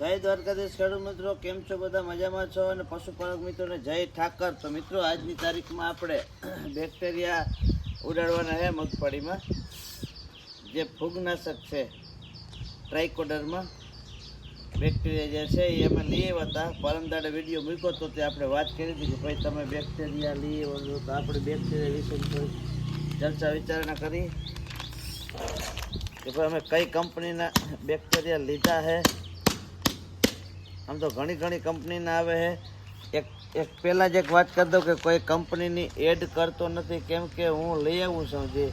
જય દ્વારકાધીશ ખેડૂત મિત્રો, કેમ છો બધા? મજામાં છો? અને પશુપાલક મિત્રોને જય ઠાકર. તો મિત્રો, આજની તારીખમાં આપણે બેક્ટેરિયા ઉડાડવાના છે મગફળીમાં. જે ફૂગનાશક છે ટ્રાઇકોડરમાં બેક્ટેરિયા જે છે, એ અમે લઈ આવ્યા હતા પરમદાડે વીડિયો મૂક્યો તો તે આપણે વાત કરી હતી કે ભાઈ, તમે બેક્ટેરિયા લઈ આવ્યો તો આપણે બેક્ટેરિયા વિશે થોડી ચર્ચા વિચારણા કરી. કે ભાઈ, અમે કઈ કંપનીના બેક્ટેરિયા લીધા છે? આમ તો ઘણી ઘણી કંપનીના આવે છે. એક એક પહેલાં જ એક વાત કરી દઉં કે કોઈ કંપનીની એડ કરતો નથી. કેમ કે હું લઈ આવું છું જે,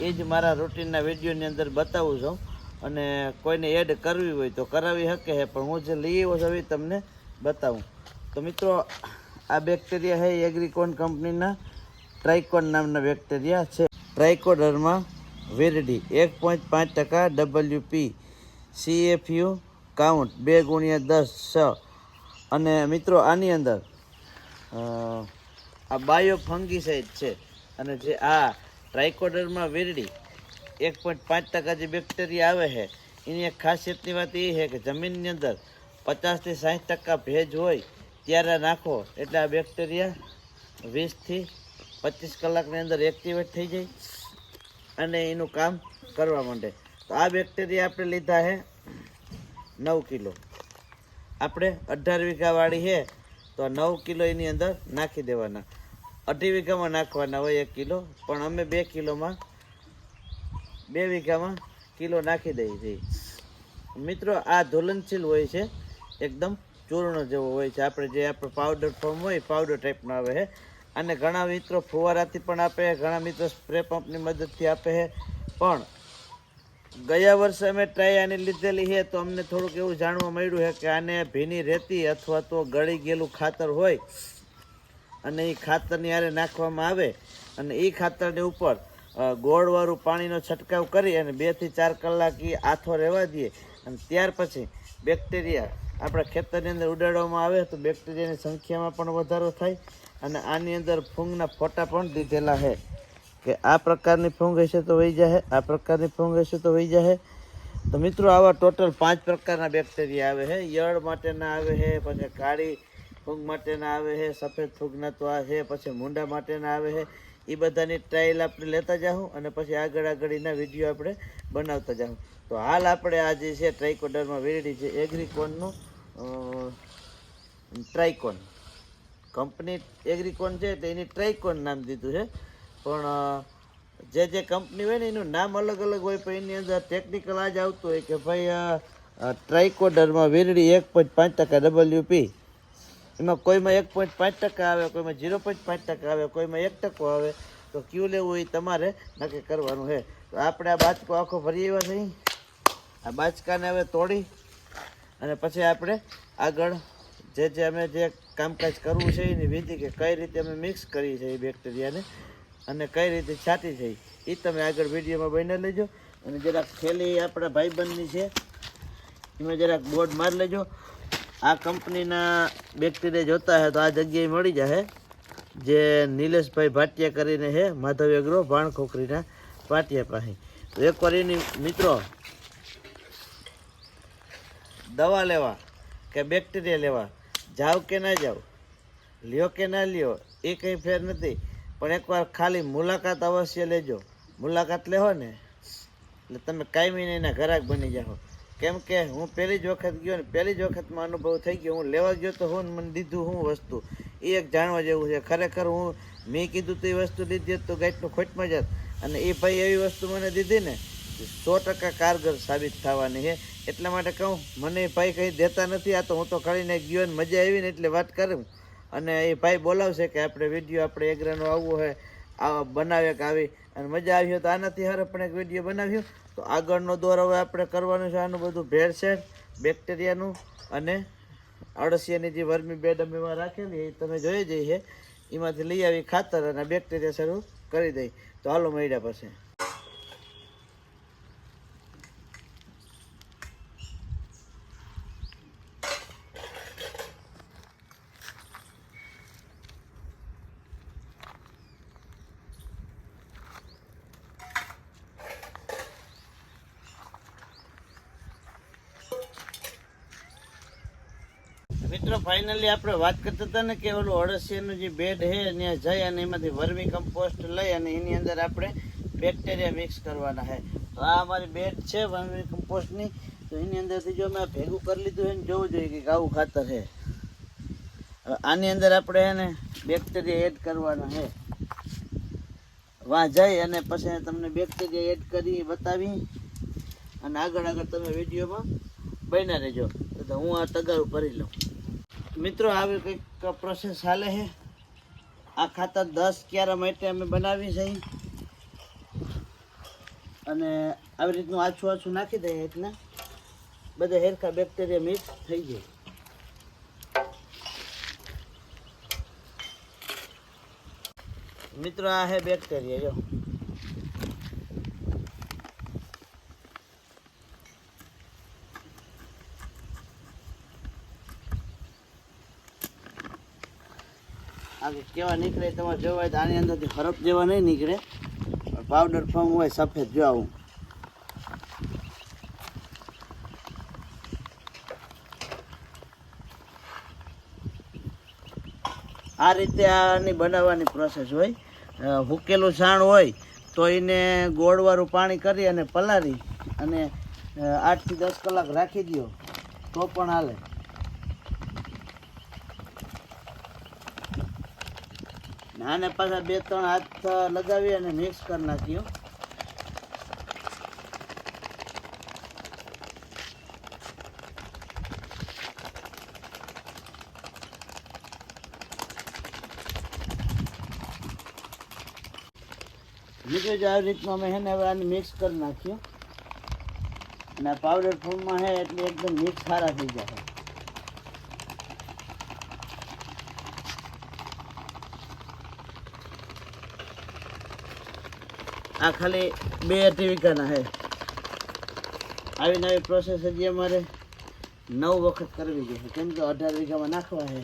એ જ મારા રૂટીનના વિડીયોની અંદર બતાવું છું. અને કોઈને એડ કરવી હોય તો કરાવી શકે છે, પણ હું જે લઈ આવ્યો છું એ તમને બતાવું. તો મિત્રો, આ બેક્ટેરિયા છે એગ્રીકોન કંપનીના ટ્રાઇકોન નામના બેક્ટેરિયા છે. ટ્રાઇકોડરમાં વેરડી, એક પોઈન્ટ પાંચ ટકા ડબલ્યુપી સીએફયુ કાઉન્ટ બે ગુણ્યા દસ, છ. અને મિત્રો, આની અંદર આ બાયો ફંગીસાઇડ છે. અને જે આ ટ્રાઇકોડરમાં વીરડી એક પોઈન્ટ પાંચ ટકા જે બેક્ટેરિયા આવે છે, એની એક ખાસિયતની વાત એ છે કે જમીનની અંદર પચાસથી સાઠ ટકા ભેજ હોય, ત્યારે નાખો, એટલે આ બેક્ટેરિયા વીસથી પચીસ કલાકની અંદર એક્ટિવેટ થઈ જાય અને એનું કામ કરવા માંડે. તો આ બેક્ટેરિયા આપણે લીધા છે નવ કિલો. આપણે અઢાર વીઘાવાળી છે, તો નવ કિલો એની અંદર નાખી દેવાના. અઢી વીઘામાં નાખવાના હોય એક કિલો, પણ અમે બે કિલોમાં, બે વીઘામાં કિલો નાખી દઈએ છીએ. મિત્રો, આ ધોલનશીલ હોય છે, એકદમ ચૂર્ણ જેવો હોય છે. આપણે જે આપણે પાવડર ફોર્મ હોય પાવડર ટાઈપનો આવે છે. અને ઘણા મિત્રો ફુવારાથી પણ આપે ઘણા મિત્રો સ્પ્રે પંપની મદદથી આપે છે. પણ ગયા વર્ષે અમે ટ્રાય આની લીધેલી છે, તો અમને થોડુંક એવું જાણવા મળ્યું છે કે આને ભીની રેતી અથવા તો ગળી ગયેલું ખાતર હોય અને એ ખાતરની આરે નાખવામાં આવે અને એ ખાતરની ઉપર ગોળવાળું પાણીનો છંટકાવ કરી અને બેથી ચાર કલાક એ આથો રહેવા દઈએ. અને ત્યાર પછી બેક્ટેરિયા આપણા ખેતરની અંદર ઉડાડવામાં આવે તો બેક્ટેરિયાની સંખ્યામાં પણ વધારો થાય અને આની અંદર ફૂંગના ફોટા પણ દીધેલા છે. કે આ પ્રકારની ફૂંગ હશે તો વહી જશે આ પ્રકારની ફૂંગ હશે તો વહી જશે તો મિત્રો, આવા ટોટલ પાંચ પ્રકારના બેક્ટેરિયા આવે છે યળ માટેના આવે છે પછી કાળી ફૂગ માટેના આવે છે સફેદ ફૂગના તો આ છે પછી મૂંડા માટેના આવે છે એ બધાની ટ્રાયલ આપણે લેતા જાઉં અને પછી આગળ આગળના વીડિયો આપણે બનાવતા જાઉં તો હાલ આપણે આ જે છે ટ્રાઇકોડરમાં વેરડી છે એગ્રીકોનનું ટ્રાઇકોન કંપની એગ્રીકોન છે, તો એની ટ્રાઇકોન નામ દીધું છે. પણ જે જે કંપની હોય ને, એનું નામ અલગ અલગ હોય, પણ એની અંદર ટેકનિકલ આજ આવતું હોય કે ભાઈ ટ્રાઇકોડરમાં વીરડી એક પોઈન્ટ પાંચ ટકા ડબલ્યુપી એમાં કોઈમાં એક પોઈન્ટ પાંચ ટકા આવે, કોઈમાં ઝીરો પોઈન્ટ પાંચ ટકા આવે, કોઈમાં એક ટકો આવે, તો ક્યુ લેવું એ તમારે નક્કી કરવાનું છે. તો આપણે આ બાચકો આખો ભરી એવા થઈ આ બાચકાને હવે તોડી અને પછી આપણે આગળ જે જે અમે જે કામકાજ કરવું છે એની વિધિ કે કઈ રીતે અમે મિક્સ કરી છે એ બેક્ટેરિયાને અને કઈ રીતે છાતી થઈ એ તમે આગળ વિડીયોમાં બની લેજો. અને જરાક થેલી આપણા ભાઈબંધની છે, એમાં જરાક બોર્ડ મારી લેજો. આ કંપનીના બેક્ટેરિયા જોતા હે તો આ જગ્યાએ મળી જશે જે નિલેશભાઈ ભાટિયા કરીને છે, માધવ એગ્રો ભાણખોખરીના પાટિયા પાસે. એકવાર એની મિત્રો દવા લેવા કે બેક્ટેરિયા લેવા, જાવ કે ના જાવ, લ્યો કે ના લ્યો, એ કંઈ ફેર નથી. પણ એકવાર ખાલી મુલાકાત અવશ્ય લેજો. મુલાકાત લેહો ને, એટલે તમે કાયમીને એના ઘરાક બની જાઓ કેમ કે હું પહેલી જ વખત ગયો ને, પહેલી જ વખતમાં અનુભવ થઈ ગયો. હું લેવા ગયો તો હું મને દીધું હું વસ્તુ. એ એક જાણવા જેવું છે. ખરેખર હું, મેં કીધું તો એ વસ્તુ લીધી તો ગાઈટનું ખોટમાં જાત. અને એ ભાઈ એવી વસ્તુ મને દીધી ને સો ટકા કારગર સાબિત થવાની છે. એટલા માટે કહું, મને એ ભાઈ કંઈ દેતા નથી. આ તો હું તો કરીને ગયો ને મજા આવી ને એટલે વાત કરું. અને એ ભાઈ બોલાવશે કે આપણે વીડિયો આપણે એગ્રાનો આવવો હોય આ બનાવે કે આવી. અને મજા આવી હોય તો આનાથી હારે પણ એક વીડિયો બનાવ્યો તો આગળનો દોર હવે આપણે કરવાનું છે, આનું બધું ભેળસેળ બેક્ટેરિયાનું અને અળસિયાની જે વર્મી બેડ અમે એમાં રાખેલી એ તમે જોઈ જઈએ. એમાંથી લઈ આવી ખાતર અને બેક્ટેરિયા શરૂ કરી દઈ તો હાલો મળ્યા પછી. મિત્રો ફાઇનલી આપણે વાત કરતા હતા ને કે ઓલું અળસિયાનું જે બેડ છે, ત્યાં જઈ અને એમાંથી વર્મી કમ્પોસ્ટ લઈ અને એની અંદર આપણે બેક્ટેરિયા મિક્સ કરવાના છે. તો આ અમારી બેડ છે, વર્મી કમ્પોસ્ટની તો એની અંદરથી જો મેં ભેગું કરી લીધું છે ને, જોવું જોઈએ કે આવું ખાતર છે. આની અંદર આપણે એને બેક્ટેરિયા એડ કરવાના છે. વાં જઈ અને પછી તમને બેક્ટેરિયા એડ કરી બતાવી. અને આગળ આગળ તમે વિડીયોમાં બન્યા રહેજો. તો હું આ તગારું ભરી લઉં. મિત્રો, આવી કંઈક પ્રોસેસ ચાલે છે. આ ખાતર દસ ક્યારા માટે અમે બનાવી છે અને આવી રીતનું આછું આછું નાખી દઈએ એટલે બધા હેરખા બેક્ટેરિયા મિક્સ થઈ જાય. મિત્રો, આ હે બેક્ટેરિયા જો. આ કંઈક કેવા નીકળે તમારે જોવા હોય તો આની અંદરથી હરફ જેવા નહીં નીકળે. પાવડર ફોર્મ હોય સફેદ, જો આવું. આ રીતે આની બનાવવાની પ્રોસેસ હોય. હુકેલું છાણ હોય તો એને ગોળવાળું પાણી કરી અને પલાળી અને આઠથી દસ કલાક રાખી દો તો પણ હાલે. આને પાછા બે, ત્રણ હાથ લગાવી અને મિક્સ કરી નાખ્યો બીજું જ આવી રીતનું અમે હેને આને મિક્સ કરી નાખ્યું અને પાવડર ફૂલમાં હે એટલે એકદમ મિક્સ સારા થઈ જાય. આ ખાલી બે વીઘાના છે આવી નવી પ્રોસેસ હજી અમારે નવ વખત કરવી જોઈએ. કેમ કે અઢાર વીઘામાં નાખવા છે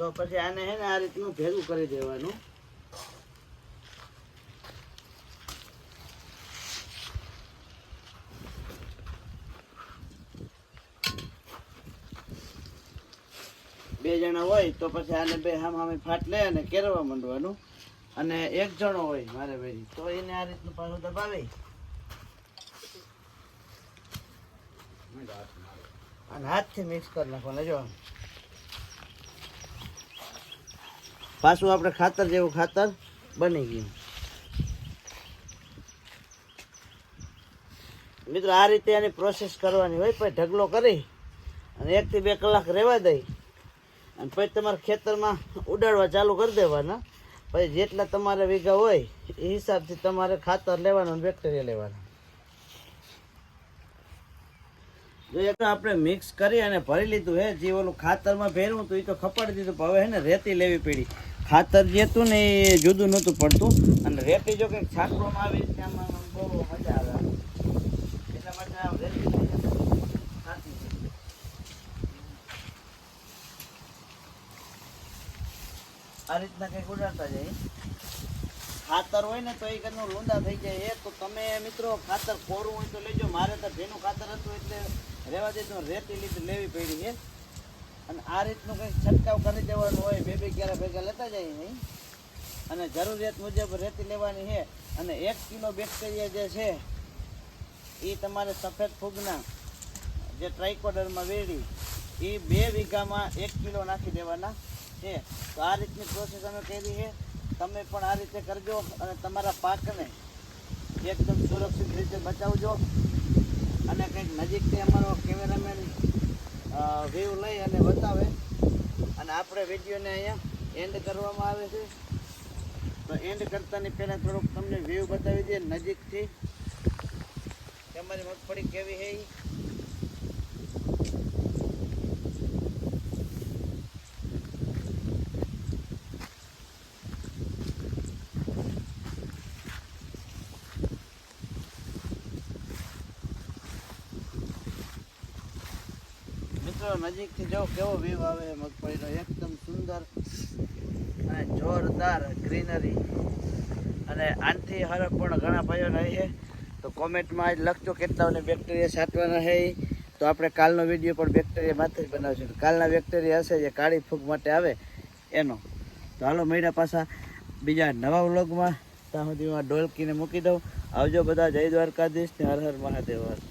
તો પછી આને છે ને આ રીતનું ભેગું કરી દેવાનું. બે જણા હોય તો પછી આને બે હામ હામે ફાટ લે અને કેરવા માંડવાનું. અને એક જણો હોય મારે ભાઈ. તો એને આ રીતનું પાછું દબાવે. અને હાથથી મિક્સ કરી નાખવાના જો. પાછું આપણે ખાતર જેવું ખાતર બની ગયું. મિત્રો, આ રીતે એની પ્રોસેસ કરવાની હોય, પછી ઢગલો કરી અને એકથી બે કલાક રહેવા દઈ. અને પછી તમારે ખેતરમાં ઉડાડવા ચાલુ કરી દેવાના. પછી જેટલા તમારે વીઘા હોય, એ હિસાબથી તમારે ખાતર લેવાનું અને બેક્ટેરિયા લેવાના. જો એક આપણે મિક્સ કરી અને ભરી લીધું, હે, જે ઓલું ખાતરમાં ભેરવું હતું, એ તો ખપાડી દીધું હવે, હે ને, રેતી લેવી પડી. ખાતર જે હતું ને એ જુદું નહોતું પડતું. અને રેતી જો કંઈક છાંટવામાં આવી છે, આમાં બહુ મજા આવે. એટલા માટે આમ રેતી આ રીતના કંઈક ઉડાડતા જાય ખાતર હોય ને તો એ ઘરનું લૂંદા થઈ જાય. એ તો તમે મિત્રો ખાતર કોરું હોય તો લેજો. મારે તો ભીનું ખાતર હતું એટલે રહેવા દેજો રેતી લીધી લેવી પડી છે. અને આ રીતનું કંઈક છંટકાવ કરી દેવાનું હોય, બે બે ક્યારે ભેગા લેતા જાય નહીં. અને જરૂરિયાત મુજબ રેતી લેવાની છે. અને એક કિલો બેક્ટેરિયા જે છે એ તમારે સફેદ ફૂગના જે ટ્રાઇકોડરમાં વેડી એ બે વીઘામાં એક કિલો નાખી દેવાના છે. તો આ રીતની પ્રોસેસ અમે કરી છે. તમે પણ આ રીતે કરજો અને તમારા પાકને એકદમ સુરક્ષિત રીતે બચાવજો. અને કંઈક નજીકથી અમારો કેમેરામેન વ્યૂ લઈ અને બતાવે. અને આપણે વિડીયોને અહીંયા એન્ડ કરવામાં આવે છે. તો એન્ડ કરતાની પહેલાં થોડુંક તમને વ્યૂ બતાવી દઈએ નજીકથી. તમારી મગફળી કેવી છે મિત્રો નજીકથી જો કેવો વ્યૂ આવે મગફળીનો એકદમ સુંદર અને જોરદાર ગ્રીનરી અને આનથી હરખ પણ ઘણા ભાઈઓને છે. તો કોમેન્ટમાં આજ લખજો કેટલાઓને બેક્ટેરિયા છાંટવાના છે તો આપણે કાલનો વીડિયો પણ બેક્ટેરિયા માથે જ બનાવશું. કાલના બેક્ટેરિયા હશે જે કાળી ફૂગ માટે આવે એનો. તો હાલો મહિના પાછા બીજા નવા વ્લોગમાં ત્યાં સુધીમાં ડોલકીને મૂકી દઉં. આવજો બધા જય દ્વારકાધીશ. ને હર હર મહાદેવ. હર